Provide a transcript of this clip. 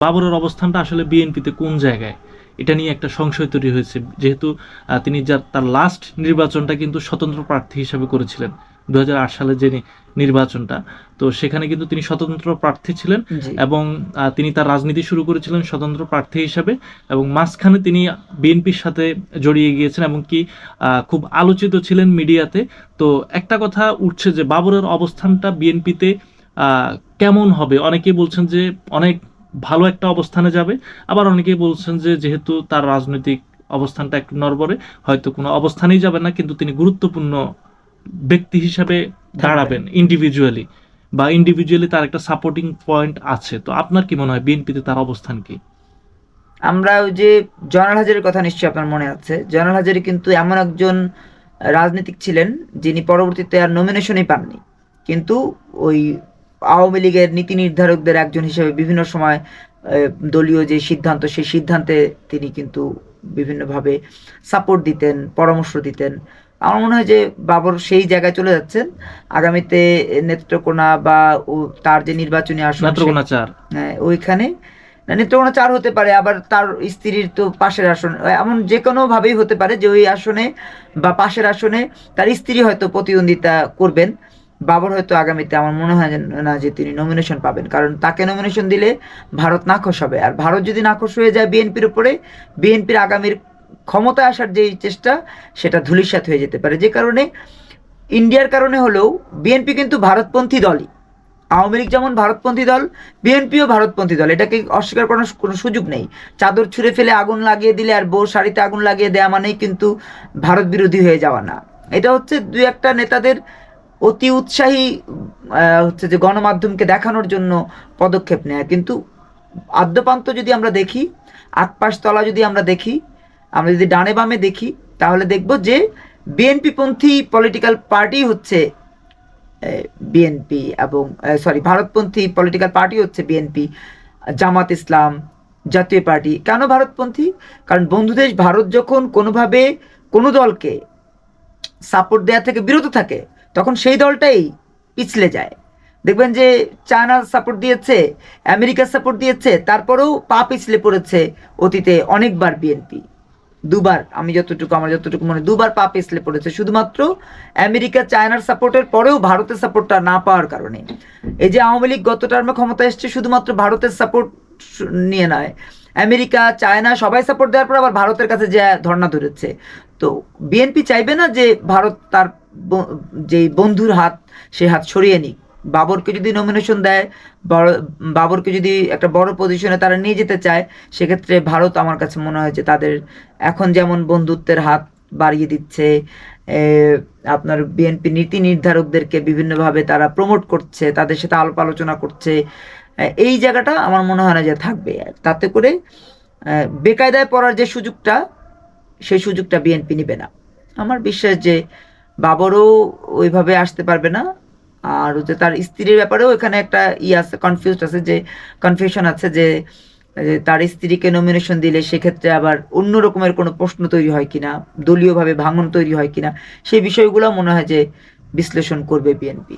বাবরের অবস্থানটা আসলে বিএনপিতে কোন জায়গায়? এটা নিয়ে একটা সংশয় তৈরি হয়েছে। যেহেতু তিনি যার তার লাস্ট নির্বাচনটা কিন্তু স্বতন্ত্র প্রার্থী হিসাবে করেছিলেন। দু সালে যে নির্বাচনটা তো সেখানে কিন্তু তিনি স্বতন্ত্র প্রার্থী ছিলেন এবং তিনি তার রাজনীতি শুরু করেছিলেন স্বতন্ত্র প্রার্থী হিসাবে এবং মাঝখানে তিনি বিএনপির সাথে জড়িয়ে গিয়েছেন এবং কি আহ, খুব আলোচিত ছিলেন মিডিয়াতে। তো একটা কথা উঠছে যে বাবরের অবস্থানটা বিএনপিতে কেমন হবে? অনেকেই বলছেন যে অনেক ভালো একটা অবস্থানে যাবে। আবার অনেকেই বলছেন যে যেহেতু তার রাজনৈতিক অবস্থানটা একটু নড়বড়ে, হয়তো কোনো অবস্থানেই যাবে না, কিন্তু তিনি গুরুত্বপূর্ণ ব্যক্তি হিসাবে দাঁড়াবেন ইন্ডিভিজুয়ালি বা ইন্ডিভিজুয়ালি তার একটা সাপোর্টিং পয়েন্ট আছে। তো আপনার কি মনে হয় বিএনপিতে তার অবস্থান কি? আমরা ওই যে জয়নাল হাজারের কথা নিশ্চয়ই আপনার মনে আছে। জয়নাল হাজারি কিন্তু এমন একজন রাজনীতিক ছিলেন যিনি পরবর্তীতে আর নমিনেশনই পাননি। কিন্তু ওই আওয়ামী লীগের নীতি নির্ধারকদের একজন হিসেবে বিভিন্ন সময় দলীয় যে সিদ্ধান্ত সেই সিদ্ধান্তে তিনি কিন্তু বিভিন্নভাবে সাপোর্ট দিতেন পরামর্শ দিতেন। আমার মনে হয় যে বাবর সেই জায়গায় চলে যাচ্ছেন। আগামীতে নেত্রকোনা বা তার যে নির্বাচনী আসন নেত্রকোনা চার। হ্যাঁ, ওইখানে। নেত্রকোনা চার হতে পারে আবার তার স্ত্রীর তো পাশের আসন। এমন যে কোনো ভাবেই হতে পারে যে ওই আসনে বা পাশের আসনে তার স্ত্রী হয়তো প্রতিদ্বন্দ্বিতা করবেন। বাবর হয়তো আগামীতে আমার মনে হয় না যে তিনি নমিনেশন পাবেন। কারণ তাকে নমিনেশন দিলে ভারত নাখোশ হবে। আর ভারত যদি নাখোশ হয়ে যায় বিএনপির উপরে, বিএনপির আগামীর ক্ষমতায় আসার যে চেষ্টা, সেটা ধূলিসাৎ হয়ে যেতে পারে। যে কারণে ইন্ডিয়ার কারণে হলেও বিএনপি কিন্তু ভারতপন্থী দলই। আওয়ামী লীগ যেমন ভারতপন্থী দল, বিএনপিও ভারতপন্থী দল। এটাকে অস্বীকার করার কোনো সুযোগ নেই। চাদর ছুঁড়ে ফেলে আগুন লাগিয়ে দিলে আর বউ শাড়িতে আগুন লাগিয়ে দেওয়া মানেই কিন্তু ভারত বিরোধী হয়ে যাওয়া না। এটা হচ্ছে দু একটা নেতাদের অতি উৎসাহী হচ্ছে যে গণমাধ্যমকে দেখানোর জন্য পদক্ষেপ নেয়। কিন্তু আদ্যপান্ত যদি আমরা দেখি, আটপাশ তলা যদি আমরা দেখি, আমরা যদি ডানে বামে দেখি, তাহলে দেখব যে বিএনপিপন্থী পলিটিক্যাল পার্টি হচ্ছে বিএনপি এবং সরি ভারতপন্থী পলিটিক্যাল পার্টি হচ্ছে বিএনপি, জামাত ইসলাম, জাতীয় পার্টি। কেন ভারতপন্থী? কারণ বন্ধুদেশ ভারত যখন কোনোভাবে কোনো দলকে সাপোর্ট দেওয়া থেকে বিরত থাকে তখন সেই দলটাই পিছলে যায়। দেখবেন যে চায়না সাপোর্ট দিয়েছে, আমেরিকা সাপোর্ট দিয়েছে, তারপরেও পা পিছলে পড়েছে অতীতে অনেকবার বিএনপি দুবার, আমি যতটুকু, আমার যতটুকু মনে দুবার পা পিছলে পড়েছে। শুধুমাত্র আমেরিকা, চায়নার সাপোর্টের পরেও ভারতের সাপোর্টটা না পাওয়ার কারণে। এই যে আওয়ামী লীগ গত টার্মে ক্ষমতা এসছে, শুধুমাত্র ভারতের সাপোর্ট নিয়ে নয়। আমেরিকা, চায়না, সবাই সাপোর্ট দেওয়ার পর আবার ভারতের কাছে যে ধর্ণা ধরেছে। তো বিএনপি চাইবে না যে ভারত তার যেই বন্ধুর হাত, সে হাত সরিয়ে নিক। বাবরকে যদি নমিনেশন দেয় বাবরকে যদি একটা বড় পজিশনে তারা নিয়ে যেতে চায়, সেক্ষেত্রে ভারত আমার কাছে মনে হয় যে তাদের এখন যেমন বন্ধুত্বের হাত বাড়িয়ে দিচ্ছে আপনার বিএনপি নীতি নির্ধারকদেরকে বিভিন্নভাবে তারা প্রমোট করছে, তাদের সাথে আলাপ আলোচনা করছে এই জায়গাটা আমার মনে হয় না যে থাকবে। তাতে করে বেকায়দায় পড়ার যে সুযোগটা, সেই সুযোগটা বিএনপি নেবে না। আমার বিশ্বাস যে বাবরও ওইভাবে আসতে পারবে না। আর হচ্ছে তার স্ত্রীর ব্যাপারেও এখানে একটা ই আছে কনফিউজ আছে যে কনফিউশন আছে যে তার স্ত্রীকে নমিনেশন দিলে সেক্ষেত্রে আবার অন্য রকমের কোনো প্রশ্ন তৈরি হয় কিনা, দলীয়ভাবে ভাঙন তৈরি হয় কিনা, সেই বিষয়গুলো মনে হয় যে বিশ্লেষণ করবে বিএনপি